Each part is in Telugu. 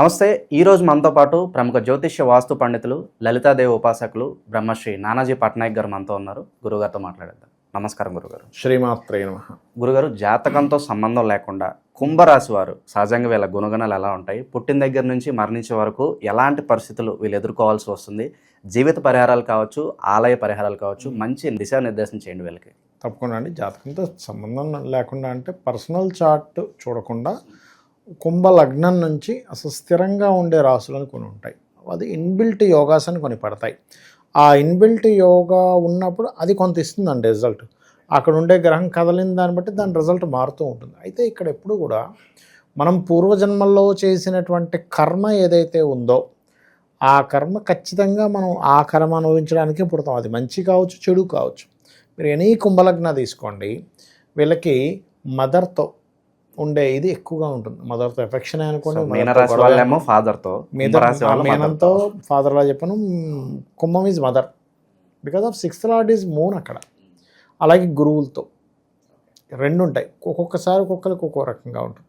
నమస్తే ఈరోజు మనతో పాటు ప్రముఖ జ్యోతిష్య వాస్తు పండితులు లలితాదేవి ఉపాసకులు బ్రహ్మశ్రీ నానాజీ పట్నాయక్ గారు మనతో ఉన్నారు. గురుగారితో మాట్లాడేద్దాం. నమస్కారం గురుగారు. శ్రీమాత్రే నమ. గురుగారు జాతకంతో సంబంధం లేకుండా కుంభరాశి వారు సహజంగా వీళ్ళ గుణగణాలు ఎలా ఉంటాయి? పుట్టిన దగ్గర నుంచి మరణించే వరకు ఎలాంటి పరిస్థితులు వీళ్ళు ఎదుర్కోవాల్సి వస్తుంది? జీవిత పరిహారాలు కావచ్చు ఆలయ పరిహారాలు కావచ్చు మంచి దిశానిర్దేశం చేయండి వీళ్ళకి. తప్పకుండా అండి. జాతకంతో సంబంధం లేకుండా అంటే పర్సనల్ చార్ట్ చూడకుండా కుంభ లగ్నం నుంచి అసలు స్థిరంగా ఉండే రాసులను కొన్ని ఉంటాయి. అది ఇన్బిల్ట్ యోగాస్ అని కొన్ని పడతాయి. ఆ ఇన్బిల్ట్ యోగా ఉన్నప్పుడు అది కొంత ఇస్తుందండి రిజల్ట్. అక్కడ ఉండే గ్రహం కదలిన దాన్ని బట్టి దాని రిజల్ట్ మారుతూ ఉంటుంది. అయితే ఇక్కడ ఎప్పుడు కూడా మనం పూర్వజన్మల్లో చేసినటువంటి కర్మ ఏదైతే ఉందో ఆ కర్మ ఖచ్చితంగా మనం ఆ కర్మ అనుభవించడానికే పుడతాం. అది మంచి కావచ్చు చెడు కావచ్చు. మీరు ఎనీ కుంభలగ్న తీసుకోండి. వీళ్ళకి మదర్తో ఉండే ఇది ఎక్కువగా ఉంటుంది. మదర్తో ఎఫెక్షన్ అనుకోండి mother తో మీనరాశి గొడవ వాళ్ళేమో ఫాదర్తో మేనంతో తో. ఫాదర్లా చెప్పాను కుంభం is mother because of sixth lord is moon అక్కడ. అలాగే గురువులతో. రెండు ఉంటాయి. ఒక్కొక్కసారి ఒక్కొక్కరికి ఒక్కో రకంగా ఉంటుంది.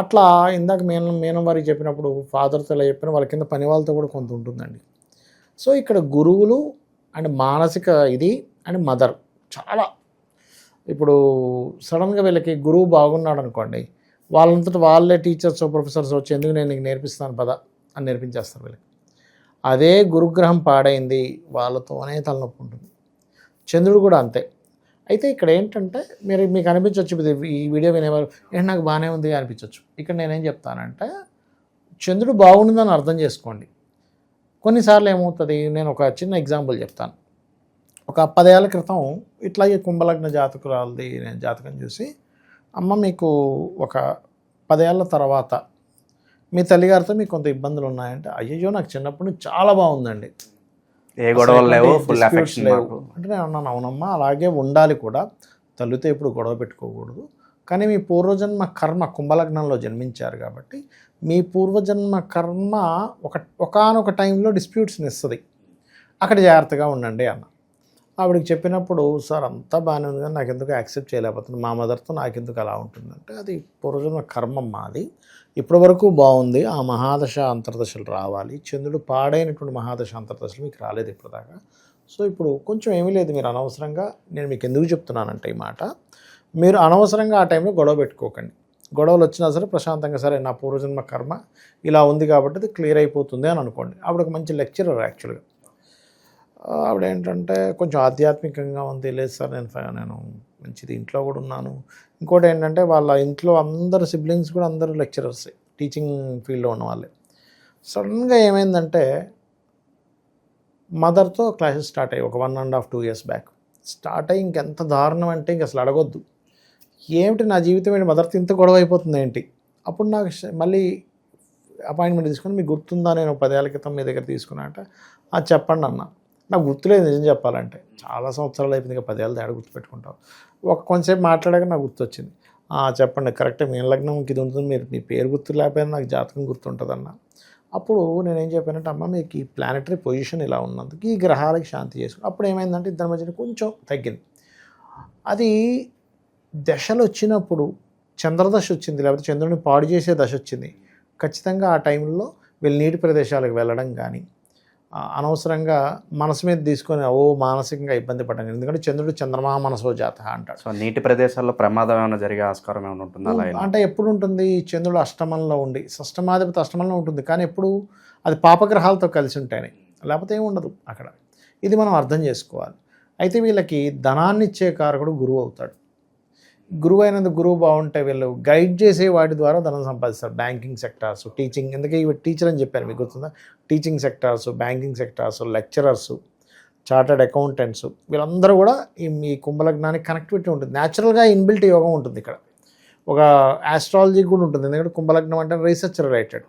అట్లా ఇందాక మేనం మేనం వారికి చెప్పినప్పుడు ఫాదర్తో ఇలా చెప్పిన వాళ్ళ కింద పని వాళ్ళతో కూడా కొంత ఉంటుందండి. సో ఇక్కడ గురువులు అండ్ మానసిక ఇది అండ్ మదర్ చాలా ఇప్పుడు సడన్గా వీళ్ళకి గురువు బాగున్నాడు అనుకోండి వాళ్ళంతట వాళ్ళే టీచర్స్ ప్రొఫెసర్స్ వచ్చి ఎందుకు నేను నీకు నేర్పిస్తాను పద అని నేర్పించేస్తారు వీళ్ళకి. అదే గురుగ్రహం పాడైంది వాళ్ళతోనే తలనొప్పి ఉంటుంది. చంద్రుడు కూడా అంతే. అయితే ఇక్కడ ఏంటంటే మీరు మీకు అనిపించవచ్చు ఇది ఈ వీడియో వినేవారు ఏంటి నాకు బాగానే ఉంది అనిపించవచ్చు ఇక్కడ నేనేం చెప్తానంటే చంద్రుడు బాగుందని అర్థం చేసుకోండి. కొన్నిసార్లు ఏమవుతుంది నేను ఒక చిన్న ఎగ్జాంపుల్ చెప్తాను. ఒక పదేళ్ళ క్రితం ఇట్లాగే కుంభలగ్న జాతకురాలది నేను జాతకం చూసి అమ్మ మీకు ఒక పదేళ్ళ తర్వాత మీ తల్లిగారితో మీకు కొంత ఇబ్బందులు ఉన్నాయంటే అయ్యో నాకు చిన్నప్పటి నుంచి చాలా బాగుందండి. ఏ గొడవలు లేవు ఫుల్ లేవు. అంటే నేను అన్నాను అవునమ్మా అలాగే ఉండాలి కూడా. తల్లితో ఎప్పుడు గొడవ పెట్టుకోకూడదు. కానీ మీ పూర్వజన్మ కర్మ కుంభలగ్నంలో జన్మించారు కాబట్టి మీ పూర్వజన్మ కర్మ ఒక ఒకనొక టైంలో డిస్ప్యూట్స్ని ఇస్తుంది అక్కడ జాగ్రత్తగా ఉండండి అన్న. ఆవిడకి చెప్పినప్పుడు సార్ అంతా బాగానే ఉంది కానీ నాకు ఎందుకు యాక్సెప్ట్ చేయలేకపోతుంది మా మదర్తో నాకు ఎందుకు అలా ఉంటుందంటే అది పూర్వజన్మ కర్మ మాది. ఇప్పటి వరకు బాగుంది. ఆ మహాదశ అంతర్దశలు రావాలి. చంద్రుడు పాడైనటువంటి మహాదశ అంతర్దశలు మీకు రాలేదు ఇప్పటిదాకా. సో ఇప్పుడు కొంచెం ఏమీ లేదు. మీరు అనవసరంగా నేను మీకు ఎందుకు చెప్తున్నానంటే ఈ మాట. మీరు అనవసరంగా ఆ టైంలో గొడవ పెట్టుకోకండి. గొడవలు వచ్చినా సరే ప్రశాంతంగా సరే నా పూర్వజన్మ కర్మ ఇలా ఉంది కాబట్టి అది క్లియర్ అయిపోతుంది అని అనుకోండి. ఆవిడ ఒక మంచి లెక్చరర్ యాక్చువల్గా. ఆవిడ ఏంటంటే కొంచెం ఆధ్యాత్మికంగా ఉంది లేదు సార్ నేను నేను మంచిది ఇంట్లో కూడా ఉన్నాను. ఇంకోటి ఏంటంటే వాళ్ళ ఇంట్లో అందరు సిబ్లింగ్స్ కూడా అందరూ లెక్చరర్స్ టీచింగ్ ఫీల్డ్లో ఉన్న వాళ్ళే. సడన్గా ఏమైందంటే మదర్తో క్లాసెస్ స్టార్ట్ అయ్యాయి ఒక one and half two years back. Start అయ్యి ఇంకెంత దారుణం అంటే ఇంక అసలు అడగొద్దు. ఏమిటి నా జీవితం ఏంటి? మదర్తో ఇంత గొడవ అయిపోతుంది ఏంటి? అప్పుడు నాకు మళ్ళీ అపాయింట్మెంట్ తీసుకుని మీకు గుర్తుందా? నేను పదేళ్ళ క్రితం మీ దగ్గర తీసుకున్నా అంటే అది చెప్పండి అన్నా. నాకు గుర్తులేదు నిజం చెప్పాలంటే. చాలా సంవత్సరాలు అయిపోయింది ఇంకా పదేళ్ళ తేడా గుర్తుపెట్టుకుంటాం. ఒక కొంచెంసేపు మాట్లాడాక నాకు గుర్తొచ్చింది. చెప్పండి కరెక్ట్ మీ లగ్నంకి ఇది ఉంటుంది మీరు మీ పేరు గుర్తు లేకపోయినా నాకు జాతకం గుర్తుంటుందన్న. అప్పుడు నేనేం చెప్పానంటే అమ్మ మీకు ఈ ప్లానటరీ పొజిషన్ ఇలా ఉన్నందుకు ఈ గ్రహాలకి శాంతి చేసుకుని అప్పుడు ఏమైందంటే ఇద్దరి మధ్యన కొంచెం తగ్గింది. అది దశలు వచ్చినప్పుడు చంద్రదశ వచ్చింది లేకపోతే చంద్రుని పాడు చేసే దశ వచ్చింది. ఖచ్చితంగా ఆ టైంలో వీళ్ళు నీటి ప్రదేశాలకు వెళ్ళడం కానీ అనవసరంగా మనసు మీద తీసుకొని ఓ మానసికంగా ఇబ్బంది పడడం. ఎందుకంటే చంద్రుడు చంద్రమా మనసో జాత అంటాడు. సో నీటి ప్రదేశాల్లో ప్రమాదం ఏమైనా జరిగే ఆస్కారం ఏమైనా ఉంటుందా? అంటే ఎప్పుడు ఉంటుంది? చంద్రుడు అష్టమంలో ఉండి షష్టమాధిపతి అష్టమంలో ఉంటుంది. కానీ ఎప్పుడు అది పాపగ్రహాలతో కలిసి ఉంటాయని. లేకపోతే ఏమి ఉండదు అక్కడ. ఇది మనం అర్థం చేసుకోవాలి. అయితే వీళ్ళకి ధనాన్ని ఇచ్చే కారకుడు గురువు అవుతాడు. గురువు అయినందుకు గురువు బాగుంటే వీళ్ళు గైడ్ చేసే వాటి ద్వారా ధనం సంపాదిస్తారు. బ్యాంకింగ్ సెక్టార్స్ టీచింగ్ ఎందుకంటే ఇవి టీచర్ అని చెప్పాను మీకు గుర్తుందా? Teaching sectors banking sectors lecturers chartered accountants వీళ్ళందరూ కూడా ఈ మీ కుంభలగ్నానికి కనెక్టివిటీ ఉంటుంది. న్యాచురల్గా ఇన్బిల్ట్ యోగం ఉంటుంది ఇక్కడ. ఒక ఆస్ట్రాలజీ కూడా ఉంటుంది. ఎందుకంటే కుంభలగ్నం అంటే రీసెర్చ్ రిలేటెడ్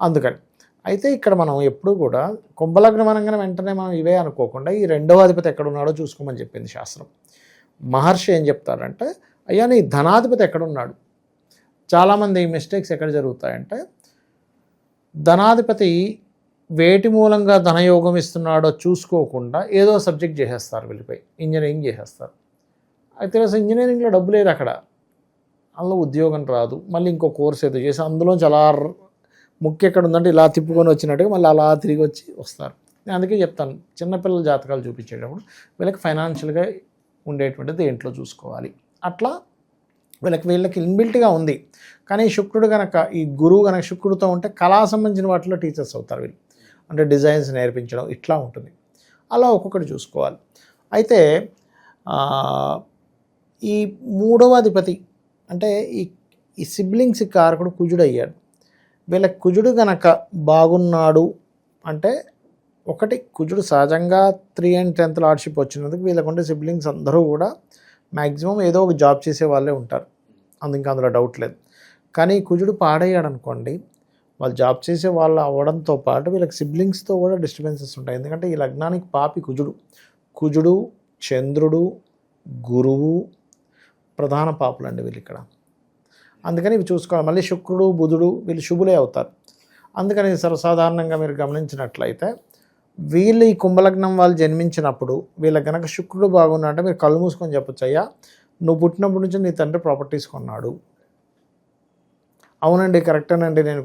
అందుకని. అయితే ఇక్కడ మనం ఎప్పుడు కూడా కుంభలగ్నం అనగానే వెంటనే మనం ఇవే అనుకోకుండా ఈ రెండవ అధిపతి ఎక్కడ ఉన్నాడో చూసుకోమని చెప్పింది శాస్త్రం. మహర్షి ఏం చెప్తారంటే అయ్యా నీ ధనాధిపతి ఎక్కడున్నాడు? చాలామంది మిస్టేక్స్ ఎక్కడ జరుగుతాయంటే ధనాధిపతి వేటి మూలంగా ధనయోగం ఇస్తున్నాడో చూసుకోకుండా ఏదో సబ్జెక్ట్ చేసేస్తారు వీళ్ళపై ఇంజనీరింగ్ చేసేస్తారు. అయితే అసలు ఇంజనీరింగ్లో డబ్బు లేదు అక్కడ. అందులో ఉద్యోగం రాదు. మళ్ళీ ఇంకో కోర్స్ ఏదో చేసి అందులోంచి అలా ర- ముక్కు ఎక్కడ ఉందంటే ఇలా తిప్పుకొని వచ్చినట్టుగా మళ్ళీ అలా తిరిగి వచ్చి వస్తారు. నేను అందుకే చెప్తాను చిన్నపిల్లల జాతకాలు చూపించేటప్పుడు వీళ్ళకి ఫైనాన్షియల్గా ఉండేటువంటిది దేంట్లో చూసుకోవాలి. అట్లా వీళ్ళకి వీళ్ళకి ఇన్బిల్ట్గా ఉంది. కానీ శుక్రుడు కనుక ఈ గురువు కనుక శుక్రుడితో ఉంటే కళా సంబంధించిన వాటిలో టీచర్స్ అవుతారు వీళ్ళు. అంటే డిజైన్స్ నేర్పించడం ఇట్లా ఉంటుంది. అలా ఒక్కొక్కటి చూసుకోవాలి. అయితే ఈ మూడవ అధిపతి అంటే ఈ ఈ సిబ్లింగ్స్ కారకుడు కుజుడు అయ్యాడు వీళ్ళ కుజుడు గనక బాగున్నాడు అంటే ఒకటి కుజుడు సహజంగా త్రీ అండ్ టెన్త్ లార్డ్షిప్ వచ్చినందుకు వీళ్ళకుండే సిబ్లింగ్స్ అందరూ కూడా మ్యాక్సిమం ఏదో ఒక జాబ్ చేసే వాళ్ళే ఉంటారు. అందు ఇంకా అందులో డౌట్ లేదు. కానీ కుజుడు పాడయ్యాడు అనుకోండి వాళ్ళు జాబ్ చేసే వాళ్ళు అవ్వడంతో పాటు వీళ్ళకి సిబ్లింగ్స్తో కూడా డిస్టర్బెన్సెస్ ఉంటాయి. ఎందుకంటే ఈ లగ్నానికి పాపి కుజుడు. కుజుడు చంద్రుడు గురువు ప్రధాన పాపులు అండి వీళ్ళు ఇక్కడ. అందుకని ఇవి చూసుకోవాలి. మళ్ళీ శుక్రుడు బుధుడు వీళ్ళు శుభులే అవుతారు. అందుకని సర్వసాధారణంగా మీరు గమనించినట్లయితే వీళ్ళు ఈ కుంభలగ్నం వాళ్ళు జన్మించినప్పుడు వీళ్ళ గనక శుక్రుడు బాగున్నాడంటే మీరు కళ్ళు మూసుకొని చెప్పొచ్చు అయ్యా నువ్వు పుట్టినప్పటి నుంచి నీ తండ్రి ప్రాపర్టీస్ కొన్నాడు. అవునండి కరెక్టేనండి నేను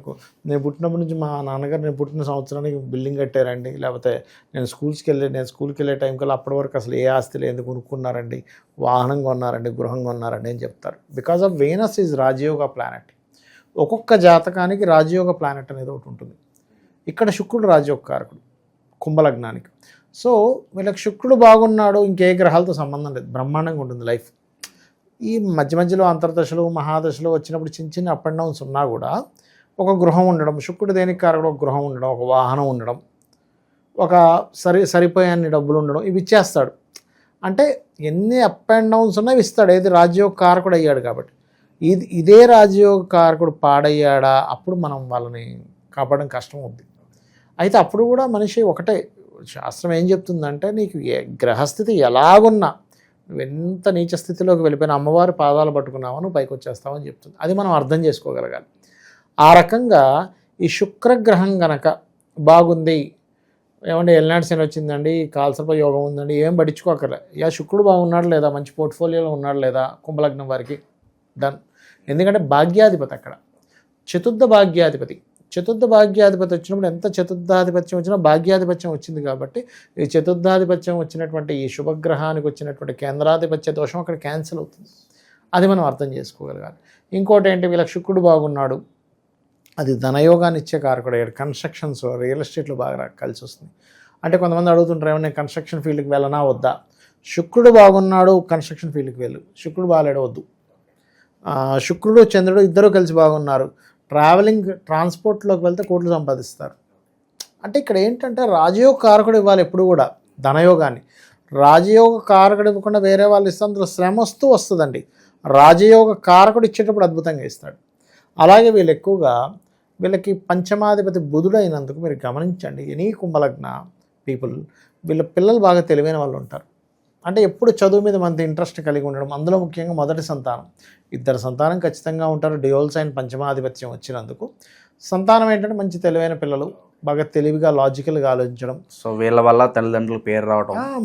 నేను పుట్టినప్పటి నుంచి మా నాన్నగారు నేను పుట్టిన సంవత్సరానికి బిల్డింగ్ కట్టారండి. లేకపోతే నేను స్కూల్స్కి వెళ్ళే నేను స్కూల్కి వెళ్ళే టైం కల్లా అప్పటి వరకు అసలు ఏ ఆస్తి లేదు కొనుక్కున్నారండి? వాహనం కొన్నారండి గృహం కొన్నారండి అని చెప్తారు. బికాజ్ ఆఫ్ వేనస్ ఈజ్ రాజయోగ ప్లానెట్ ఒక్కొక్క జాతకానికి రాజయోగ ప్లానెట్ అనేది ఒకటి ఉంటుంది. ఇక్కడ శుక్రుడు రాజయోగ కారకుడు. కుంభలగ్నానికి. సో వీళ్ళకి శుక్రుడు బాగున్నాడు ఇంకే గ్రహాలతో సంబంధం లేదు. బ్రహ్మాండంగా ఉంటుంది లైఫ్. ఈ మధ్య మధ్యలో అంతర్దశలు మహాదశలు వచ్చినప్పుడు చిన్న చిన్న అప్ అండ్ డౌన్స్ ఉన్నా కూడా ఒక గృహం ఉండడం శుక్రుడు దేనికి కారకుడు ఒక గృహం ఉండడం ఒక వాహనం ఉండడం ఒక సరి సరిపోయే డబ్బులు ఉండడం ఇవి ఇచ్చేస్తాడు. అంటే ఎన్ని అప్ అండ్ డౌన్స్ ఉన్నా ఇస్తాడు. ఏది రాజయోగ కారకుడు అయ్యాడు కాబట్టి. ఇది ఇదే రాజయోగ కారకుడు పాడయ్యాడా? అప్పుడు మనం వాళ్ళని కాపాడడం కష్టం అవుద్ది. అయితే అప్పుడు కూడా మనిషి ఒకటే శాస్త్రం ఏం చెప్తుందంటే నీకు ఏ గ్రహస్థితి ఎలాగున్నా నువ్వు ఎంత నీచ స్థితిలోకి వెళ్ళిపోయిన అమ్మవారి పాదాలు పట్టుకున్నావో నువ్వు పైకి వచ్చేస్తావని చెప్తుంది. అది మనం అర్థం చేసుకోగలగాలి. ఆ రకంగా ఈ శుక్రగ్రహం గనక బాగుంది ఏమంటే ఎల్నాడు శని వచ్చిందండి కాల్సర్ప యోగం ఉందండి ఏం పట్టించుకోకర్లే. యా శుక్రుడు బాగున్నాడు లేదా? మంచి పోర్ట్ఫోలియోలో ఉన్నాడు లేదా? కుంభలగ్నం వారికి డన్. ఎందుకంటే భాగ్యాధిపతి అక్కడ. చతుర్థ భాగ్యాధిపతి. చతుర్థ భాగ్యాధిపతి వచ్చినప్పుడు ఎంత చతుర్థాధిపత్యం వచ్చినా భాగ్యాధిపత్యం వచ్చింది కాబట్టి ఈ చతుర్థాధిపత్యం వచ్చినటువంటి ఈ శుభగ్రహానికి వచ్చినటువంటి కేంద్రాధిపత్య దోషం అక్కడ క్యాన్సిల్ అవుతుంది. అది మనం అర్థం చేసుకోగలగాలి. ఇంకోటి ఏంటి? వీళ్ళకి శుక్రుడు బాగున్నాడు. అది ధనయోగాన్ని ఇచ్చే కారకుడు అయ్యాడు. కన్స్ట్రక్షన్స్ రియల్ ఎస్టేట్లో బాగా కలిసి వస్తుంది. అంటే కొంతమంది అడుగుతుంటారు ఏమన్నా నేను కన్స్ట్రక్షన్ ఫీల్డ్కి వెళ్ళనా? వద్దా? శుక్రుడు బాగున్నాడు కన్స్ట్రక్షన్ ఫీల్డ్కి వెళ్ళు. శుక్రుడు బాగాలేడు వద్దు. శుక్రుడు చంద్రుడు ఇద్దరు కలిసి బాగున్నారు. ట్రావెలింగ్ ట్రాన్స్పోర్ట్లోకి వెళ్తే కోట్లు సంపాదిస్తారు. అంటే ఇక్కడ ఏంటంటే రాజయోగ కారకుడు ఇవ్వాలి ఎప్పుడు కూడా ధనయోగాన్ని. రాజయోగ కారకుడు ఇవ్వకుండా వేరే వాళ్ళు ఇస్తే అందులో శ్రమ వస్తూ వస్తుందండి. రాజయోగ కారకుడు ఇచ్చేటప్పుడు అద్భుతంగా ఇస్తాడు. అలాగే వీళ్ళు ఎక్కువగా వీళ్ళకి పంచమాధిపతి బుధుడు అయినందుకు మీరు గమనించండి. ఎనీ కుంభలగ్న పీపుల్ వీళ్ళ పిల్లలు బాగా తెలివైన వాళ్ళు ఉంటారు. అంటే ఎప్పుడు చదువు మీద మంచి ఇంట్రెస్ట్ కలిగి ఉండడం అందులో ముఖ్యంగా మొదటి సంతానం. ఇద్దరు సంతానం ఖచ్చితంగా ఉంటారు. డియోల్ సైన్ పంచమాధిపత్యం వచ్చినందుకు. సంతానం ఏంటంటే మంచి తెలివైన పిల్లలు బాగా తెలివిగా లాజికల్గా ఆలోచించడం. సో వీళ్ళ వల్ల తల్లిదండ్రులకు పేరు రావటం. ఆ,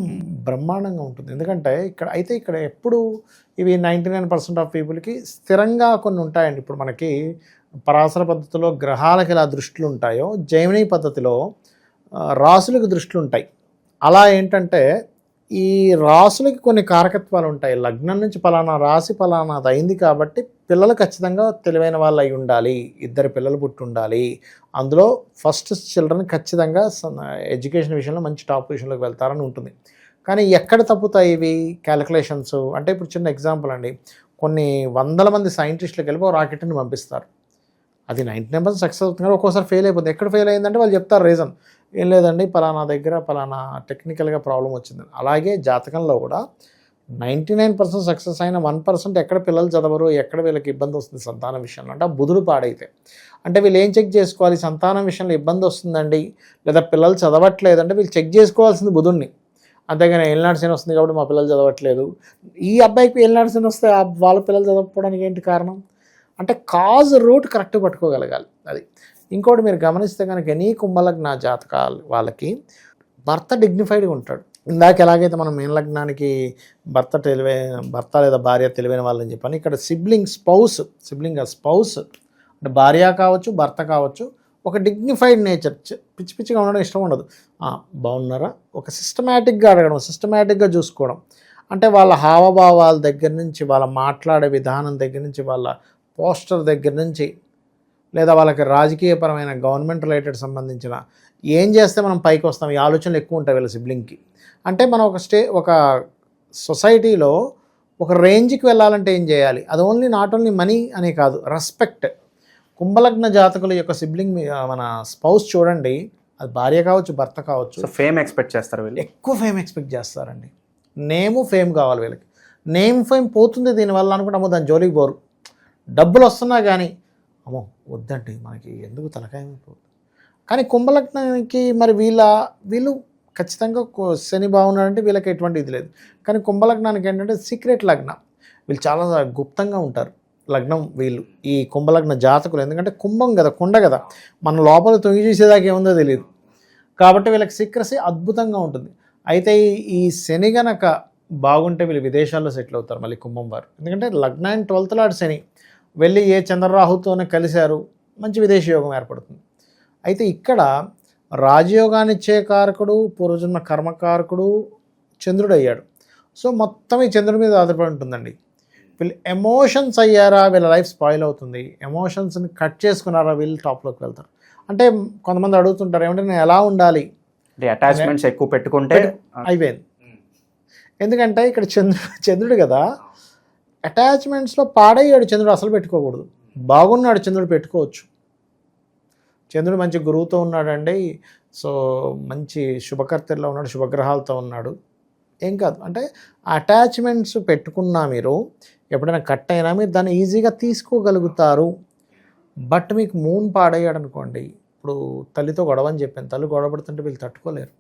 బ్రహ్మాండంగా ఉంటుంది. ఎందుకంటే ఇక్కడ అయితే ఇక్కడ ఎప్పుడు ఇవి నైంటీ నైన్ పర్సెంట్ ఆఫ్ పీపుల్కి స్థిరంగా కొన్ని ఉంటాయండి. ఇప్పుడు మనకి పరాశర పద్ధతిలో గ్రహాలకు ఎలా దృష్టిలు ఉంటాయో జైమినీ పద్ధతిలో రాసులకు దృష్టిలు ఉంటాయి. అలా ఏంటంటే ఈ రాసులకి కొన్ని కారకత్వాలు ఉంటాయి. లగ్నం నుంచి పలానా రాశి పలానాది అయింది కాబట్టి పిల్లలు ఖచ్చితంగా తెలివైన వాళ్ళు అయి ఉండాలి. ఇద్దరు పిల్లలు పుట్టి ఉండాలి అందులో ఫస్ట్ చిల్డ్రన్ ఖచ్చితంగా ఎడ్యుకేషన్ విషయంలో మంచి టాప్ పొజిషన్లోకి వెళ్తారని ఉంటుంది. కానీ ఎక్కడ తప్పుతాయి ఇవి? క్యాలిక్యులేషన్స్. అంటే ఇప్పుడు చిన్న ఎగ్జాంపుల్ అండి. కొన్ని వందల మంది సైంటిస్టులకు వెళ్ళి ఒక రాకెట్ని పంపిస్తారు. అది నైంటీ నైన్ పర్సెంట్ సక్సెస్ అవుతుంది కానీ ఒక్కోసారి ఫెయిల్ అయిపోతుంది. ఎక్కడ ఫెయిల్ అయిందంటే వాళ్ళు చెప్తారు రీజన్. ఏం లేదండి పలానా దగ్గర పలానా టెక్నికల్గా ప్రాబ్లం వచ్చింది. అలాగే జాతకంలో కూడా నైంటీ నైన్ పర్సెంట్ సక్సెస్ అయిన వన్ పర్సెంట్ ఎక్కడ పిల్లలు చదవరు ఎక్కడ వీళ్ళకి ఇబ్బంది వస్తుంది సంతానం విషయంలో. అంటే బుధుడు పాడైతే. అంటే వీళ్ళు ఏం చెక్ చేసుకోవాలి? సంతానం విషయంలో ఇబ్బంది వస్తుందండి? లేదా పిల్లలు చదవట్లేదంటే వీళ్ళు చెక్ చేసుకోవాల్సింది బుధుడిని అంతేగాని ఏళ్ళనాడు శని వస్తుంది కాబట్టి మా పిల్లలు చదవట్లేదు. ఈ అబ్బాయికి ఏళ్ళనాడు శని వస్తే వాళ్ళ పిల్లలు చదవకపోవడానికి ఏంటి కారణం? అంటే కాజ్ రూట్ కరెక్ట్ పట్టుకోగలగాలి. అది. ఇంకోటి మీరు గమనిస్తే కనుక ఎనీ కుంభలగ్న జాతకాలు వాళ్ళకి భర్త డిగ్నిఫైడ్గా ఉంటాడు. ఇందాక ఎలాగైతే మనం మేన లగ్నానికి భర్త తెలివైన భర్త లేదా భార్య తెలివైన వాళ్ళని చెప్పాను ఇక్కడ సిబ్లింగ్ స్పౌస్ సిబ్లింగ్ స్పౌస్ అంటే భార్య కావచ్చు భర్త కావచ్చు ఒక డిగ్నిఫైడ్ నేచర్ పిచ్చి పిచ్చిగా ఉండడం ఇష్టం ఉండదు. బాగున్నారా? ఒక సిస్టమేటిక్గా అడగడం సిస్టమేటిక్గా చూసుకోవడం. అంటే వాళ్ళ హావభావాల దగ్గర నుంచి వాళ్ళ మాట్లాడే విధానం దగ్గర నుంచి వాళ్ళ పోస్టర్ దగ్గర నుంచి లేదా వాళ్ళకి రాజకీయపరమైన గవర్నమెంట్ రిలేటెడ్ సంబంధించిన ఏం చేస్తే మనం పైకి వస్తాం? ఈ ఆలోచనలు ఎక్కువ ఉంటాయి వీళ్ళ సిబ్లింగ్కి అంటే మనం ఒక స్టే ఒక సొసైటీలో ఒక రేంజ్కి వెళ్ళాలంటే ఏం చేయాలి? అది ఓన్లీ నాట్ ఓన్లీ మనీ అనే కాదు రెస్పెక్ట్ కుంభలగ్న జాతకుల యొక్క సిబ్లింగ్ మన స్పౌస్ చూడండి అది భార్య కావచ్చు భర్త కావచ్చు. ఫేమ్ ఎక్స్పెక్ట్ చేస్తారు వీళ్ళు? ఎక్కువ ఫేమ్ ఎక్స్పెక్ట్ చేస్తారండి. నేము ఫేమ్ కావాలి వీళ్ళకి. నేమ్ ఫేమ్ పోతుంది దీనివల్ల అనుకుంటే అమ్మో దాని జోలికి పోరు. డబ్బులు వస్తున్నా కానీ అమ్మో వద్దండి మనకి ఎందుకు తలకాయ కానీ కుంభలగ్నానికి మరి వీళ్ళ వీళ్ళు ఖచ్చితంగా శని బాగున్నాడంటే వీళ్ళకి ఎటువంటి ఇది లేదు. కానీ కుంభలగ్నానికి ఏంటంటే సీక్రెట్ లగ్నం. వీళ్ళు చాలా గుప్తంగా ఉంటారు లగ్నం వీళ్ళు ఈ కుంభలగ్న జాతకులు. ఎందుకంటే కుంభం కదా కుండ కదా. మన లోపల తొంగి చూసేదాకా ఏముందో తెలియదు కాబట్టి వీళ్ళకి సీక్రసీ అద్భుతంగా ఉంటుంది. అయితే ఈ- ఈ శని గనక బాగుంటే వీళ్ళు విదేశాల్లో సెటిల్ అవుతారు మళ్ళీ కుంభం వారు. ఎందుకంటే లగ్నాన్ని ట్వెల్త్ లాడ్ శని. వెళ్ళి ఏ చంద్రరాహుతోనే కలిశారు మంచి విదేశీ యోగం ఏర్పడుతుంది. అయితే ఇక్కడ రాజయోగాన్ని ఇచ్చే కారకుడు పూర్వజన్మ కర్మకారకుడు చంద్రుడు అయ్యాడు సో మొత్తం ఈ చంద్రుడి మీద ఆధారపడి ఉంటుందండి. వీళ్ళు ఎమోషన్స్ అయ్యారా వీళ్ళ లైఫ్ స్పాయిల్ అవుతుంది. ఎమోషన్స్ని కట్ చేసుకున్నారా వీళ్ళు టాప్లోకి వెళ్తారు. అంటే కొంతమంది అడుగుతుంటారు ఏమంటే నేను ఎలా ఉండాలి? అంటే అటాచ్మెంట్స్ ఎక్కువ పెట్టుకుంటే అయిపోయింది. ఎందుకంటే ఇక్కడ చంద్రుడు చంద్రుడు కదా అటాచ్మెంట్స్లో పాడయ్యాడు చంద్రుడు అసలు పెట్టుకోకూడదు. బాగున్నాడు చంద్రుడు పెట్టుకోవచ్చు. చంద్రుడు మంచి గురువుతో ఉన్నాడండి. సో మంచి శుభకర్తల్లో ఉన్నాడు శుభగ్రహాలతో ఉన్నాడు. ఏం కాదు. అంటే అటాచ్మెంట్స్ పెట్టుకున్నా మీరు ఎప్పుడైనా కట్ అయినా మీరు దాన్ని ఈజీగా తీసుకోగలుగుతారు. బట్ మీకు మూన్ పాడయ్యాడు అనుకోండి ఇప్పుడు తల్లితో గొడవ అని చెప్పాను. తల్లి గొడవ పడుతుంటే వీళ్ళు తట్టుకోలేరు.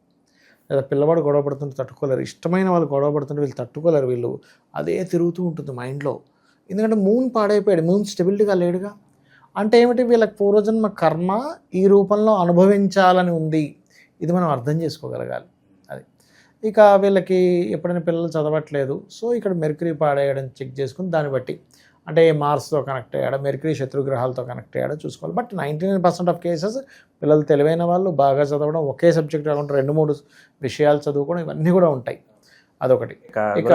లేదా పిల్లవాడు గొడవ పడుతుంటే తట్టుకోలేరు. ఇష్టమైన వాళ్ళు గొడవ పడుతుంటే వీళ్ళు తట్టుకోలేరు. వీళ్ళు అదే తిరుగుతూ ఉంటుంది మైండ్లో. ఎందుకంటే మూన్ పాడైపోయాడు. మూన్ స్టెబిలిటీగా లేడుగా. అంటే ఏమిటి? వీళ్ళకి పూర్వజన్మ కర్మ ఈ రూపంలో అనుభవించాలని ఉంది. ఇది మనం అర్థం చేసుకోగలగాలి. అది. ఇక వీళ్ళకి ఎప్పుడైనా పిల్లలు చదవట్లేదు. సో ఇక్కడ మెర్క్యూరీ పాడేయడం చెక్ చేసుకుని దాన్ని బట్టి. అంటే మార్స్తో కనెక్ట్ అయ్యాడా మెర్క్యూరీ శత్రుగ్రహాలతో కనెక్ట్ అయ్యాడా చూసుకోవాలి. But ninety nine percent of cases పిల్లలు తెలివైన వాళ్ళు బాగా చదవడం ఒకే సబ్జెక్ట్ కాకుండా రెండు మూడు విషయాలు చదువుకోవడం ఇవన్నీ కూడా ఉంటాయి. అదొకటి. ఇక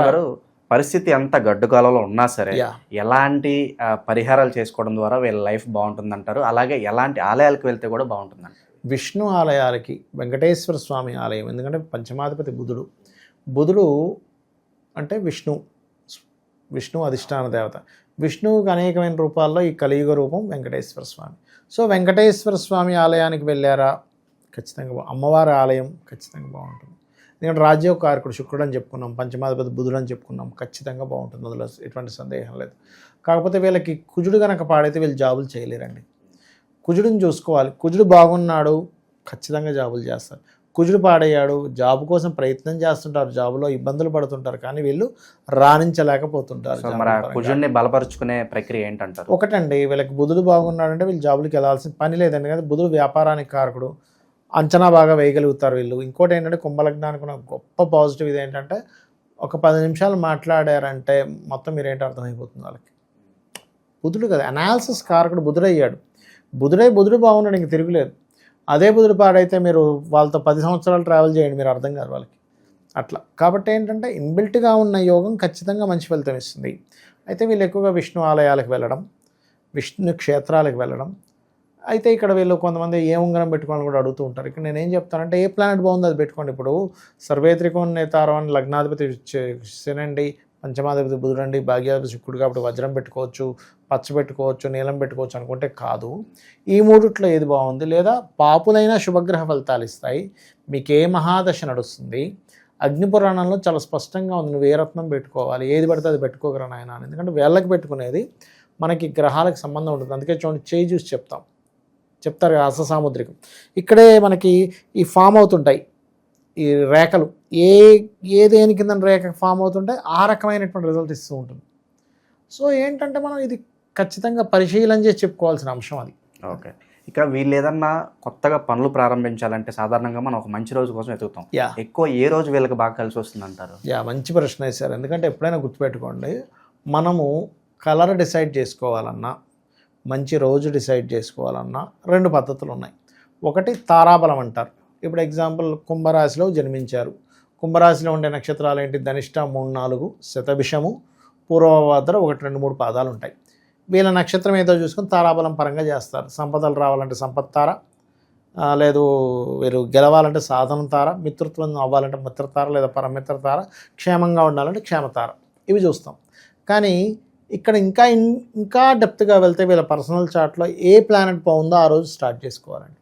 పరిస్థితి ఎంత గడ్డుకాలంలో ఉన్నా సరే ఎలాంటి పరిహారాలు చేసుకోవడం ద్వారా వీళ్ళ లైఫ్ బాగుంటుందంటారు? అలాగే ఎలాంటి ఆలయాలకు వెళ్తే కూడా బాగుంటుందంట విష్ణు ఆలయాలకి వెంకటేశ్వర స్వామి ఆలయం ఎందుకంటే పంచమాధిపతి బుధుడు. బుధుడు అంటే విష్ణు విష్ణు అధిష్టాన దేవత. విష్ణువుకి అనేకమైన రూపాల్లో ఈ కలియుగ రూపం వెంకటేశ్వర స్వామి. సో వెంకటేశ్వర స్వామి ఆలయానికి వెళ్ళారా? ఖచ్చితంగా అమ్మవారి ఆలయం ఖచ్చితంగా బాగుంటుంది. ఎందుకంటే రాజ్యోకారకుడు శుక్రుడు అని చెప్పుకున్నాం పంచమాధిపతి బుధుడు అని చెప్పుకున్నాం ఖచ్చితంగా బాగుంటుంది. అందులో ఎటువంటి సందేహం లేదు. కాకపోతే వీళ్ళకి కుజుడు కనుక పాడైతే వీళ్ళు జాబులు చేయలేరండి. కుజుడిని చూసుకోవాలి. కుజుడు బాగున్నాడు ఖచ్చితంగా జాబులు చేస్తారు. కుజుడు పాడయ్యాడు. జాబ్ కోసం ప్రయత్నం చేస్తుంటారు. జాబులో ఇబ్బందులు పడుతుంటారు. కానీ వీళ్ళు రాణించలేకపోతుంటారు. కుజుడిని బలపరుచుకునే ప్రక్రియ ఏంటంటారు? ఒకటండి. వీళ్ళకి బుధుడు బాగున్నాడంటే వీళ్ళు జాబులకి వెళ్ళాల్సిన పని లేదండి. కదా బుధుడు వ్యాపారానికి కారకుడు. అంచనా బాగా వేయగలుగుతారు వీళ్ళు. ఇంకోటి ఏంటంటే కుంభలగ్నానికి ఉన్న గొప్ప పాజిటివ్ ఇది ఏంటంటే ఒక పది నిమిషాలు మాట్లాడారంటే మొత్తం మీరేంటి అర్థమైపోతుంది వాళ్ళకి? బుధుడు కదా. అనాలిసిస్ కారకుడు బుధుడయ్యాడు. బుధుడై బుధుడు బాగున్నాడు. ఇంక తిరుగులేదు. అదే బుధుడు పాడైతే మీరు వాళ్ళతో పది సంవత్సరాలు ట్రావెల్ చేయండి మీరు అర్థం కాదు వాళ్ళకి. అట్లా. కాబట్టి ఏంటంటే ఇన్బిల్ట్గా ఉన్న యోగం ఖచ్చితంగా మంచి ఫలితం ఇస్తుంది. అయితే వీళ్ళు ఎక్కువగా విష్ణు ఆలయాలకు వెళ్ళడం విష్ణు క్షేత్రాలకు వెళ్ళడం. అయితే ఇక్కడ వీళ్ళు కొంతమంది ఏ ఉంగరం పెట్టుకోవాలని కూడా అడుగుతూ ఉంటారు. ఇక్కడ నేను ఏం చెప్తానంటే ఏ ప్లానెట్ బాగుందో అది పెట్టుకోండి. ఇప్పుడు సర్వేత్రికోన్ నేతారం అని లగ్నాధిపతి శనండి పంచమాధిపతి బుధుడండి భాగ్యాధిపతి శుక్రుడు కాబట్టి వజ్రం పెట్టుకోవచ్చు పచ్చ పెట్టుకోవచ్చు నీలం పెట్టుకోవచ్చు అనుకుంటే కాదు. ఈ మూడిట్లో ఏది బాగుంది? లేదా పాపులైన శుభగ్రహ ఫలితాలు ఇస్తాయి. మీకు ఏ మహాదశ నడుస్తుంది. అగ్నిపురాణంలో చాలా స్పష్టంగా ఉంది నువ్వు ఏ రత్నం పెట్టుకోవాలి ఏది పడితే అది పెట్టుకోగరా నాయన అని. ఎందుకంటే వేళ్ళకి పెట్టుకునేది మనకి గ్రహాలకు సంబంధం ఉంటుంది. అందుకే చూడండి చేయి చూసి చెప్తాం. చెప్తారు కదా అస సాముద్రికం ఇక్కడే మనకి ఈ ఫామ్ అవుతుంటాయి ఈ రేఖలు. ఏ ఏ దేని కింద రేఖ ఫామ్ అవుతుంటే ఆ రకమైనటువంటి రిజల్ట్ ఇస్తూ ఉంటుంది. సో ఏంటంటే మనం ఇది ఖచ్చితంగా పరిశీలన చేసి చెప్పుకోవాల్సిన అంశం అది. ఓకే. ఇక వీళ్ళు ఏదన్నా కొత్తగా పనులు ప్రారంభించాలంటే సాధారణంగా మనం ఒక మంచి రోజు కోసం యా. ఎక్కువ ఏ రోజు వీళ్ళకి బాగా కలిసి వస్తుంది అంటారు యా మంచి ప్రశ్న వేశారు. ఎందుకంటే ఎప్పుడైనా గుర్తుపెట్టుకోండి మనము కలర్ డిసైడ్ చేసుకోవాలన్నా మంచి రోజు డిసైడ్ చేసుకోవాలన్నా రెండు పద్ధతులు ఉన్నాయి. ఒకటి తారాబలం అంటారు. ఇప్పుడు ఎగ్జాంపుల్ కుంభరాశిలో జన్మించారు. కుంభరాశిలో ఉండే నక్షత్రాలు ఏంటి? ధనిష్ట మూడు నాలుగు శతభిషము పూర్వభద్ర ఒకటి రెండు మూడు పాదాలు ఉంటాయి. వీళ్ళ నక్షత్రం ఏదో చూసుకొని తారాబలం పరంగా చేస్తారు. సంపదలు రావాలంటే సంపత్ తార లేదు వీరు గెలవాలంటే సాధన తార మిత్రత్వం అవ్వాలంటే మిత్రతార లేదా పరమిత్ర తార క్షేమంగా ఉండాలంటే క్షేమతార ఇవి చూస్తాం. కానీ ఇక్కడ ఇంకా ఇంకా డెప్త్గా వెళ్తే వీళ్ళ పర్సనల్ చార్ట్లో ఏ ప్లానెట్ బాగుందో ఆ రోజు స్టార్ట్ చేసుకోవాలండి.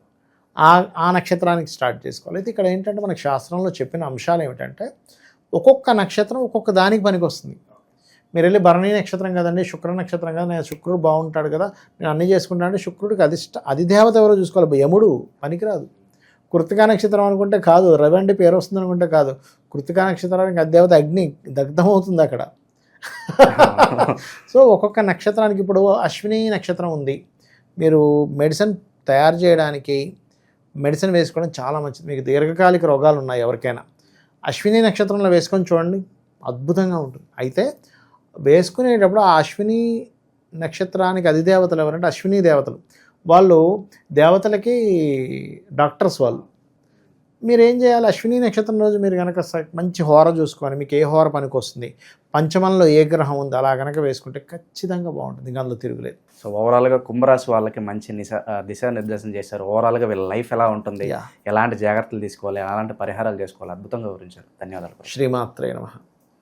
ఆ ఆ నక్షత్రానికి స్టార్ట్ చేసుకోవాలి. అయితే ఇక్కడ ఏంటంటే మనకి శాస్త్రంలో చెప్పిన అంశాలు ఏమిటంటే ఒక్కొక్క నక్షత్రం ఒక్కొక్క దానికి పనికి వస్తుంది. మీరు వెళ్ళి భరణి నక్షత్రం కదండి శుక్ర నక్షత్రం కదా నేను శుక్రుడు బాగుంటాడు కదా నేను అన్నీ చేసుకుంటాను అంటే శుక్రుడికి అధిష్ట అధిదేవత ఎవరో చూసుకోవాలి. యముడు పనికిరాదు. కృతికా నక్షత్రం అనుకుంటే కాదు రవి అంటే పేరు వస్తుంది అనుకుంటే కాదు. కృతికా నక్షత్రానికి అధిదేవత అగ్ని దగ్ధమవుతుంది అక్కడ. సో ఒక్కొక్క నక్షత్రానికి ఇప్పుడు అశ్విని నక్షత్రం ఉంది. మీరు మెడిసిన్ తయారు చేయడానికి మెడిసిన్ వేసుకోవడం చాలా మంచిది. మీకు దీర్ఘకాలిక రోగాలు ఉన్నాయి ఎవరికైనా. అశ్విని నక్షత్రంలో వేసుకొని చూడండి అద్భుతంగా ఉంటుంది. అయితే వేసుకునేటప్పుడు ఆ అశ్విని నక్షత్రానికి అధిదేవతలు ఎవరంటే అశ్విని దేవతలు. వాళ్ళు దేవతలకి డాక్టర్స్ వాళ్ళు. మీరు ఏం చేయాలి? అశ్విని నక్షత్రం రోజు మీరు కనుక స- మంచి హోర చూసుకొని మీకు ఏ హోర పనికి వస్తుంది పంచమంలో ఏ గ్రహం ఉంది? అలా కనుక వేసుకుంటే ఖచ్చితంగా బాగుంటుంది. ఇంకా అందులో తిరుగులేదు. సో ఓవరాల్గా కుంభరాశి వాళ్ళకి మంచి నిశ ఆ, దిశానిర్దేశం చేశారు. ఓవరాల్గా వీళ్ళ లైఫ్ ఎలా ఉంటుంది? ఎలాంటి జాగ్రత్తలు తీసుకోవాలి? ఎలాంటి పరిహారాలు చేసుకోవాలి? అద్భుతంగా వివరించారు. ధన్యవాదాలు. శ్రీమాత్రే నమః.